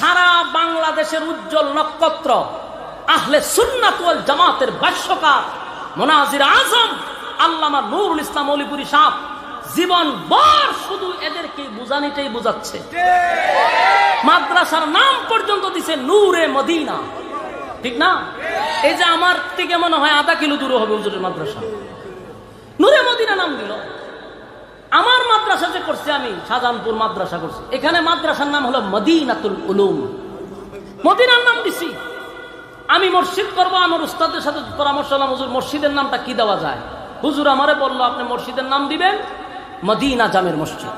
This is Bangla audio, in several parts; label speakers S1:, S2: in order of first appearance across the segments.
S1: সারা বাংলাদেশের উজ্জ্বল নক্ষত্র, আহলে সুন্নাতুল জামাতের ভাষ্যকার মোনাজির আজম, আল্লামা নুরুল ইসলাম অলিপুরি সাহ জীবন বর শুধু এদেরকে বুঝানিটাই বুঝাচ্ছে। মাদ্রাসার নাম পর্যন্ত দিছে নূরে মদিনা। ঠিক না? এই যে আমার থেকে মনে হয় আধা কিলো দূরে হবে হুজুরের মাদ্রাসা। নূরে মদিনা নাম দিল। আমার মাদ্রাসা যে করছি আমি, শাহজাহানপুর মাদ্রাসা করছি। এখানে মাদ্রাসার নাম হলো মদিনাতুল উলুম। মদিনার নাম দিছি। আমি মসজিদ করব, আমার উস্তাদের সাথে পরামর্শ হলাম, হুজুর, মসজিদের নামটা কি দেওয়া যায়? হুজুর আমারে বলল, আপনি মসজিদের নাম দিবেন? মদিনা জামের মসজিদ।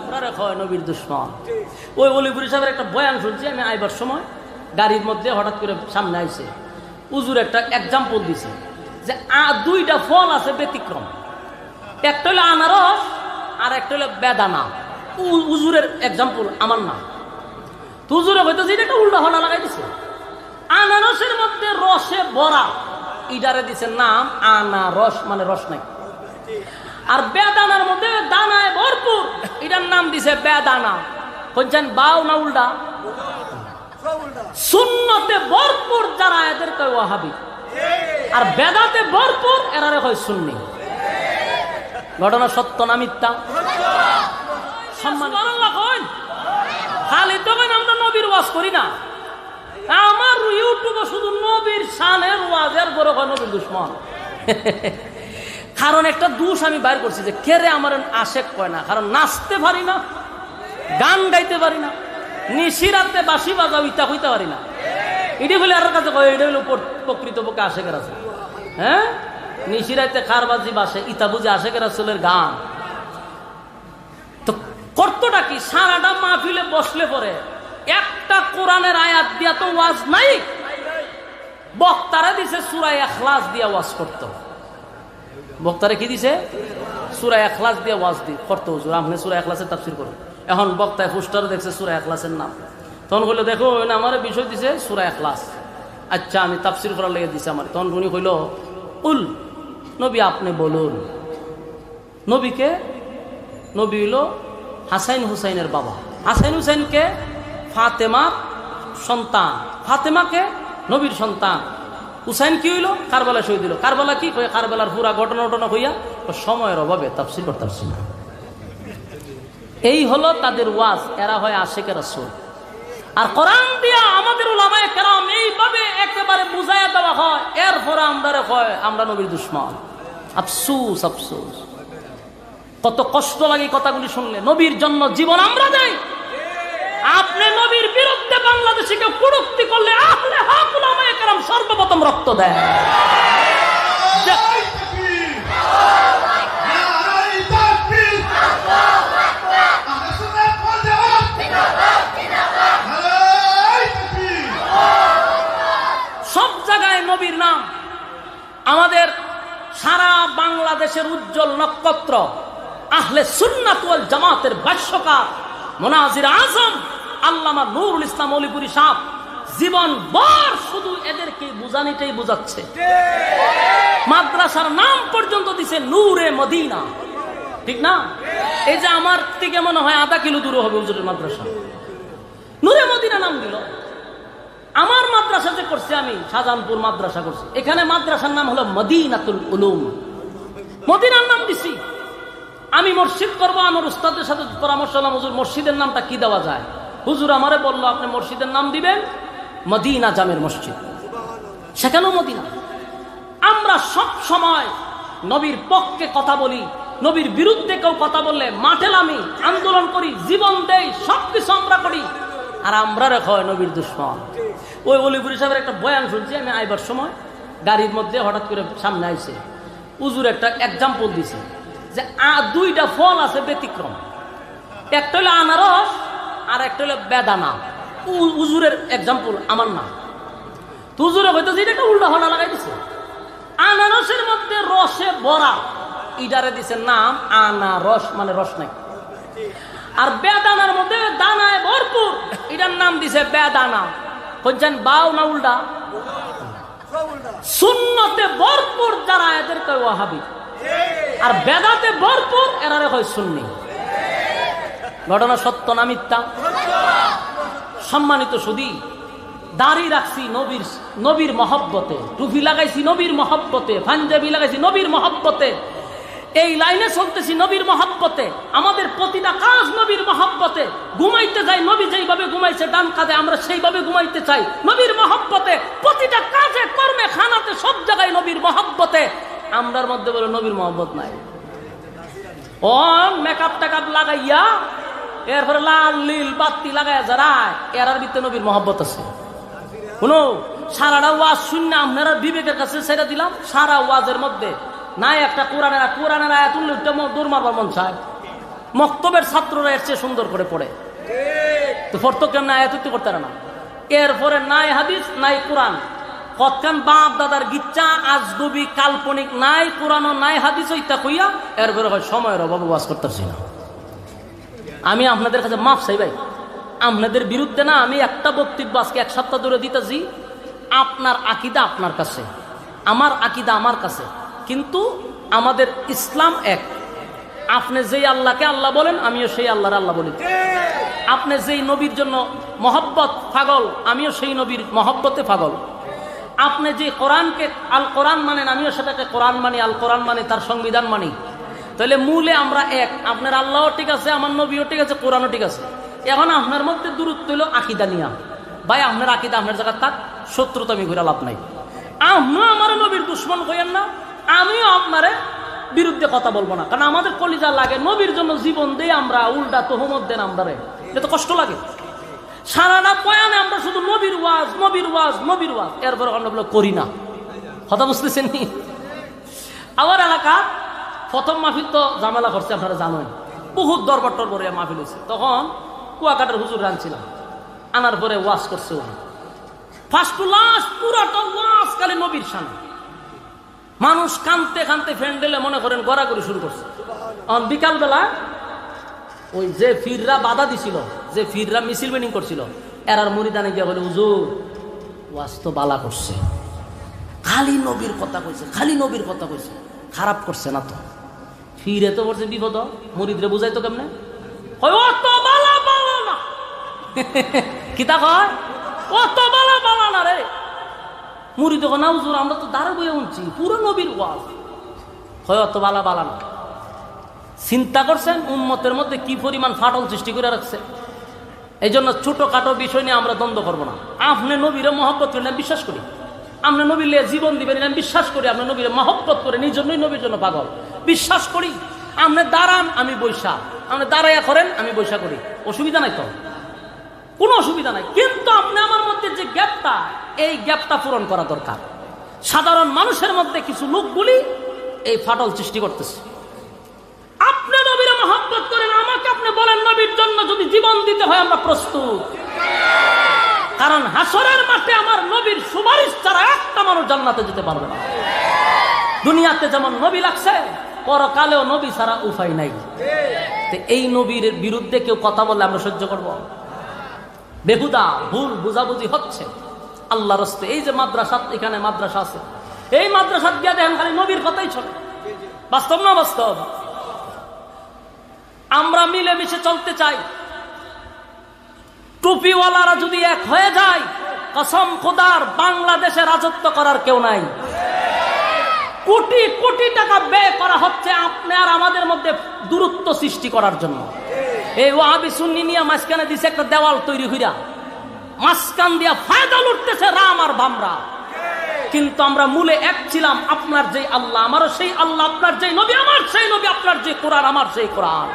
S1: ওই অলিপুরি সাহেবের একটা বয়ান শুনছি আমি আইবার সময়। গাড়ির মধ্যে হঠাৎ করে সামনে আইছে। হুজুর একটা এক্সাম্পল দিছে যে দুইটা ফল আছে ব্যতিক্রম। একটা হলো আনারস আর একটা হলো বেদানা। উজুরের এক্সাম্পল আমার না। তো উজুরে হয়তো যে এটা উল্টা হলা লাগাই দিছে। আনারসের মধ্যে রসে ভরা ইডারে দিছে নাম আনারস মানে রস নাই। আর বেদানার মধ্যে দানায় ভরপুর এটার নাম দিছে বেদানা। বলছেন বাউ না উল্টা? শূন্যতে ভরপুর যারা এদেরকে ওয়াহাবি। আর বেদাতে ভরপুর, এরারে হয় সুন্নি। ঘটনা সত্য না মিথ্যা? নবীর ওয়াজ করি না। আমার শুধু নবীর শানের ওয়াজের কারণ একটা দোষ আমি বাইর করছি যে কেরে আমার আশেক কয় না? কারণ নাচতে পারি না, গান গাইতে পারি না, নিশিরাতে বাসি বাজাও, ইতা হইতে পারি না। এটি বলে আর কাছে কয় এটা হলো প্র- প্রকৃতপক্ষে আশেকের আছে। হ্যাঁ? নিশিরাতে খারবাজি বাসে? ইতা বুঝে আশেকের আসলের গান। তো কর্তটা কি? সারাটা মাহফিলে বসলে পরে একটা কোরআনের আয়াত দিয়া তো ওয়াজ নাই? বক্তারা দিছে সুরাই এখলাস দিয়া ওয়াজ করতো। বক্তারা কি দিছে? সুরা এখলাস দিয়ে ওয়াজ দি করতে। হুজুর, আপনি সুরা এখলাসের তাফসির করুন। এখন বক্তায় পোস্টার দেখছে সুরা এখলাসের নাম। তখন কইলো, দেখো না আমার বিষয় দিছে সুরা এখলাস আচ্ছা আমি তাফসির করার লেগে দিছে আমার। তখন উনি কইল, উল নবী আপনি বলুন। নবীকে? নবী হইল হাসাইন হুসাইনের বাবা। হাসাইন হুসাইনকে ফাতেমার সন্তান। ফাতেমাকে নবীর সন্তান। হুসাইন কি হইল? কারবালা শহীদ দিল কারবালা কি? কারবালার পুরা ঘটনা ঘটনা হইয়া সময়ের অভাবে তাফসির করতে পারছি না এই হলো তাদের ওয়াজ। এরা হয় আশেকের রাসূল আর কোরআন দিয়া আমাদের ওলামায়ে কেরাম এইভাবে একেবারে বুঝাইয়া দেওয়া হয়, এরপরে আমরা হয় আমরা নবীর দুশ্মন। আফসুস আফসুস। কত কষ্ট লাগে কথাগুলি শুনলে। নবীর জন্য জীবন আমরা দেই। আপনি নবীর বিরুদ্ধে বাংলাদেশে কেউ কুড়ুক্তি করলে আপনি হাকুল আমায় কেরাম সর্বপ্রথম রক্ত দেয়। জায়গায় নবীর নাম। আমাদের সারা বাংলাদেশের উজ্জ্বল নক্ষত্র, আহলে সুন্নাতুল জামাতের ভাষ্যকার মোনাজির আজম, আল্লামা নুরুল ইসলাম অলিপুরি সাহ জীবন বর শুধু এদেরকে বুঝানিটাই বুঝাচ্ছে। মাদ্রাসার নাম পর্যন্ত দিছে নূরে মদিনা। ঠিক না? এই যে আমার থেকে মনে হয় আধা কিলো দূরে হবে হুজুরের মাদ্রাসা। নূরে মদিনা নাম দিল। আমার মাদ্রাসা যে করছি আমি, শাহজাহানপুর মাদ্রাসা করছি। এখানে মাদ্রাসার নাম হলো মদিনাতুল উলুম। মদিনার নাম দিছি। আমি মসজিদ করব, আমার উস্তাদের সাথে পরামর্শ হলাম, হুজুর, মসজিদের নামটা কি দেওয়া যায়? হুজুর আমারে বলল, আপনি মসজিদের নাম দিবেন? মদিনা জামের মসজিদ। সেখানেও মদিনা? আমরা সব সময় নবীর পক্ষে কথা বলি, নবীর বিরুদ্ধে কেউ কথা বললে মাঠে নামি, আন্দোলন করি, জীবন দেই সব কিছু আমরা করি। আর আমরা হয় নবীর দুশ্মন। ওই অলিপুরি সাহেবের একটা বয়ান শুনছি, আমি আইবার সময় গাড়ির মধ্যে হঠাৎ করে সামনে আইছে। উজুর একটা এক্সাম্পল দিছে যে আ দুইটা ফল আছে ব্যতিক্রম। একটা হলো আনারস, আর একটা হলো বেদানা। উজুরের এক্সাম্পল আমার না। তুজুরে হয়তো যে এটা একটা উল্টা হলা লাগাই দিছে। আনারসের মধ্যে রসে ভরা। ইডারে দিছে নাম আনারস মানে রস নাই। আর বেদানার মধ্যে দানায় ভরপুর। এটার নাম দিছে বেদানা। বলছেন বাউ না উল্টা? শূন্যতে ভরপুর যারা এদেরকে ওয়াহাবি। আর বেদাতে ভরপুর এরারে হয় সুন্নি। ঘটনা সত্য না মিথ্যা? সম্মানিত সুদী দাড়ি রাখছি নবীর নবীর মহব্বতে, টুপি লাগাইছি নবীর মহব্বতে পাঞ্জাবি লাগাইছি নবীর মহব্বতে। এই লাইনে চলতেছি নবীর মহাব্বতে। আমাদের প্রতিটা কাজ নবীর মহব্বতে। ঘুমাইতে যাই, নবী যেইভাবে ঘুমাইছে, ডান কাঁধে আমরা সেইভাবে ঘুমাইতে চাই। নবীর মহব্বতে প্রতিটা কাজে, কর্মে, খানাতে, সব জায়গায় নবীর মহব্বতে। আমরার মধ্যে বলে নবীর মহব্বত নাই। ও মেকআপ টেকআপ লাগাইয়া, এরপরে লাল, নীল, বাতি লাগাইয়া যারা, এরার ভিতরে নবীর মহব্বত আছে। শুনো, সারাটা ওয়াজ শূন্য আপনারা বিবেকের কাছে ছেড়ে দিলাম, সারা ওয়াজের মধ্যে। নাই একটা কোরআনের কোরআনের আয়াত উল্লেখ দূর মারবার মন চায়। মক্তবের ছাত্ররা এর চেয়ে সুন্দর করে পড়ে। তো ফর্ত কেমন? আয়াত উত্তি করতে না। এরপরে নাই হাদিস, নাই কোরআন। কতখান বাপ দাদার গিচ্ছা আজগবি কাল্পনিক, নাই কোরআন নাই হাদিস ইত্যা কইয়া এরপরে হয় সময়ের অভাবে বাস করতেছি না। আমি আপনাদের কাছে মাফ চাই ভাই। আপনাদের বিরুদ্ধে না আমি একটা বক্তব্য আজকে এক সপ্তাহ ধরে দিতেছি। আপনার আকিদা আপনার কাছে। আমার আকিদা আমার কাছে। কিন্তু আমাদের ইসলাম এক। আপনি যেই আল্লাহকে আল্লাহ বলেন, আমিও সেই আল্লাহর আল্লাহ বলি। আপনি যেই নবীর জন্য মহব্বত পাগল, আমিও সেই নবীর মহব্বতে পাগল। আপনি যে কোরআনকে আল কোরআন মানেন, আমিও সেটাকে কোরআন মানি, আল কোরআন মানি, তার সংবিধান মানি। তাহলে মূলে আমরা এক। আপনার আল্লাহও ঠিক আছে, আমার নবীও ঠিক আছে, কোরআনও ঠিক আছে। এখন আপনার মধ্যে দূরত্ব হলো আকিদা নিয়া। ভাই, আপনার আকিদা আপনার জায়গা থাক, শত্রুতা আমি ঘুরে লাভ নাই। আপনিও আমার নবীর দুশ্মন কইেন না। আমিও আপনার বিরুদ্ধে কথা বলব না। কারণ আমাদের কলিজা লাগে, নবীর জন্য জীবন দিয়ে আমরা, উল্টা তোহমত দেন আমরা এটা তো কষ্ট লাগে। সারাটা বয়ানে আমরা শুধু নবীর ওয়াজ নবীর ওয়াজ নবীর ওয়াজ। এরপর আমরা করি না। কথা বুঝতেছেন নি? আমার এলাকা প্রথম মাহফিল তো ঝামেলা করছে, আপনারা জানেন। বহুত দরবার টরবর মাহফিল হয়েছে তখন কুয়াকাটার হুজুর রানছিলাম আনার পরে ওয়াজ করছে উনি। ফার্স্ট টু লাস্ট পুরাটা ওয়াজ কালে নবীর সামনে। মানুষ কানতে কানতে ফ্যান্ডেলে মনে করেন গড়া গড়াগড়ি শুরু করছে। এখন বিকালবেলা ওই যে ফিররা বাধা দিছিল, যে ফিররা মিছিল মিটিং করছিল, এরার মুড়িদানে গিয়ে বলে, হুজুর, ওয়াজ তো বালা করছে। খালি নবীর কথা কইছে, খালি নবীর কথা কইছে। খারাপ করছে না তো। ফিরে তো করছে বিপদ, মুরিদরে বুঝাই তো কেমনে বালা বালা না। কিতা কয়? ও তো বালা বালা না রে। মুরিদ না, হুজুর, আমরা তো দাঁড়া বইয়া উনছি পুরো নবীর ওয়াজ। হয় অত বালা বালা না। চিন্তা করছেন উন্মতের মধ্যে কি পরিমাণ ফাটল সৃষ্টি করে রাখছে? এই জন্য ছোটোখাটো বিষয় নিয়ে আমরা দ্বন্দ্ব করব না। আপনি নবীরে মহব্বত করেন, আমি বিশ্বাস করি। আপনি নবীর লিয়ে জীবন দিবেন, আমি বিশ্বাস করি। আপনি নবীরে মহব্বত করে নিজ জন্যই নবীর জন্য পাগল। বিশ্বাস করি, আপনি দাঁড়ান, আমি বৈশা আপনি দাঁড়াইয়া করেন, আমি বৈশা করি। অসুবিধা নাই তো? কোনো অসুবিধা নাই। কিন্তু আপনি যে গ্যাপটা এই গ্যাপটা পূরণ করা দরকার। সাধারণ মানুষের মধ্যে কিছু লোকগুলি এই ফাটল সৃষ্টি করতেছে। আপনি নবীর মহব্বত করেন, আমাকে আপনি বলেন, নবীর জন্য যদি জীবন দিতে হয় আমরা প্রস্তুত। কারণ হাসরের মাঠে আমার নবীর সুপারিশ ছাড়া একটা মানুষ জান্নাতে যেতে পারবে না। দুনিয়াতে যেমন নবী লাগছে, পরকালেও নবী ছাড়া উপায় নাই। এই নবীর বিরুদ্ধে কেউ কথা বললে আমরা সহ্য করব? বেহুদা, ভুল বুঝাবুঝি হচ্ছে। আল্লাহ রস্তে এই যে মাদ্রাসা এখানে মাদ্রাসা আছে। এই মাদ্রাসা গিয়া দেখেন খালি নবীর কথাই চলে। বাস্তব না বাস্তব? আমরা মিলেমিশে চলতে চাই। টুপিওয়ালারা যদি এক হয়ে যায়, কসম খোদার, বাংলাদেশে রাজত্ব করার কেউ নাই। কোটি কোটি টাকা ব্যয় করা হচ্ছে আপনি আর আমাদের মধ্যে দূরত্ব সৃষ্টি করার জন্য। এই ওয়াহাবি সুন্নি নিয়ে মাঝখানে দিছে একটা দেওয়াল তৈরি হইয়া মাঝখান দিয়া ফায়দা লুটতেছে রাম আর বামরা। কিন্তু আমরা মূলে এক ছিলাম আপনার যে আল্লাহ, আমারও সেই আল্লাহ, আপনার যে নবী, আমার সেই নবী, আপনার যে কোরআন, আমার সেই কোরআন।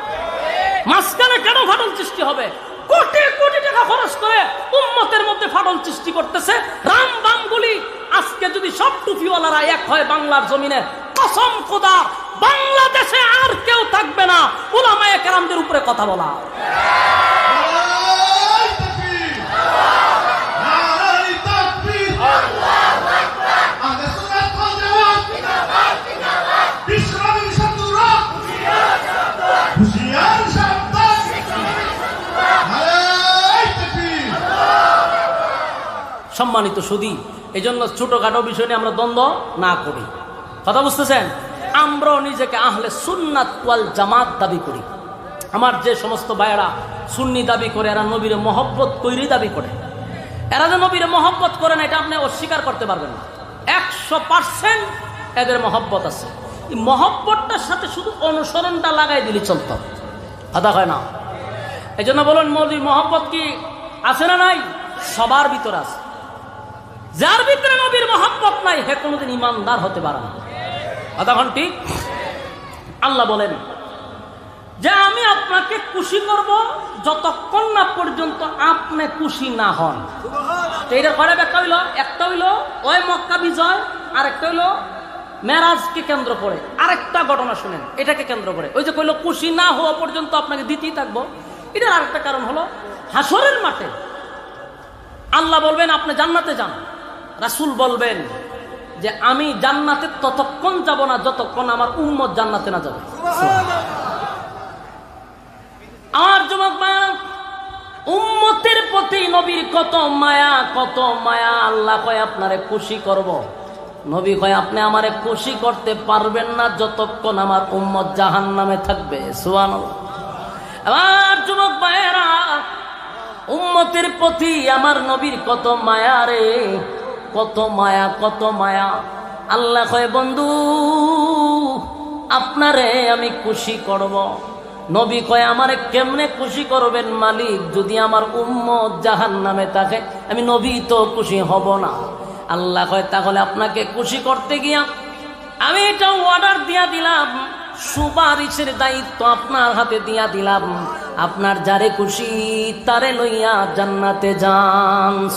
S1: মাঝখানে কেন ফাটল সৃষ্টি হবে? কোটি কোটি টাকা খরচ করে উম্মতের মধ্যে ফাটল সৃষ্টি করতেছে। রাম বামগুলি আজকে যদি সব টুপিওয়ালারা এক হয় বাংলার জমিনে, কসম খোদা বাংলাদেশে আর কেউ থাকবে না। ওলামায়ে কেরামদের উপরে কথা বলা! সম্মানিত সুদী এই জন্য ছোটখাটো বিষয় নিয়ে আমরা দ্বন্দ্ব না করি। কথা বুঝতেছেন? আমরাও নিজেকে আহলে সুন্নাত ওয়াল জামাত দাবি করি। আমার যে সমস্ত ভাইয়েরা সুন্নি দাবি করে, এরা নবীর মহব্বত কৈরি দাবি করে। এরা যে নবীর মহব্বত করে না, এটা আপনি অস্বীকার করতে পারবেন না। একশো পার্সেন্ট এদের মহব্বত আছে। এই মহব্বতটার সাথে শুধু অনুসরণটা লাগাই দিলে চলত। কথা হয় না। এই জন্য বলুন মোদীর মহব্বত কি আছে না নাই? সবার ভিতরে আছে। যার ভিতরে নবীর মহব্বত নাই হে কোনোদিন ইমানদার হতে পারে না। কতক্ষণ ঠিক আল্লাহ বলেন, যে আমি আপনাকে খুশি করব যতক্ষণ না পর্যন্ত আপনি খুশি না হন। এটার কয়টা ব্যাখ্যা হইল, একটা হইল, ওই মক্কা বিজয় আর একটা হইল মেরাজকে কেন্দ্র করে। আরেকটা ঘটনা শুনেন, এটাকে কেন্দ্র করে। ওই যে কইলো, খুশি না হওয়া পর্যন্ত আপনাকে দিতেই থাকব। এটার আরেকটা কারণ হলো, হাসরের মাঠে আল্লাহ বলবেন, আপনি জান্নাতে যান। রাসূল বলবেন যে আমি জান্নাতে ততক্ষণ যাব না যতক্ষণ আমার উম্মত জান্নাতে না যাবে। আমার যুবক উম্মতের প্রতি নবীর কত মায়া কত মায়া, আল্লাহ কয় আপনারে খুশি করব। নবী কয়, আপনি আমারে খুশি করতে পারবেন না যতক্ষণ আমার উম্মত জাহান নামে থাকবে। সুয়ান আমার যুবক ভাইয়েরা, উম্মতের প্রতি আমার নবীর কত মায়া রে। কত মায়া কত মায়া। আল্লাহ কয়, বন্ধু, আপনারে আমি খুশি করব। নবী কয়, আমারে কেমনে খুশি করবেন মালিক? যদি আমার উম্মত জাহান নামে থাকে, আমি নবী তো খুশি হব না। আল্লাহ কয়, তাহলে আপনাকে খুশি করতে গিয়া আমি এটা অর্ডার দিয়া দিলাম। সুপারিশের দায়িত্ব আপনার হাতে দিয়া দিলাম। আপনার যারে খুশি, তারে লইয়া জান্নাতে যান।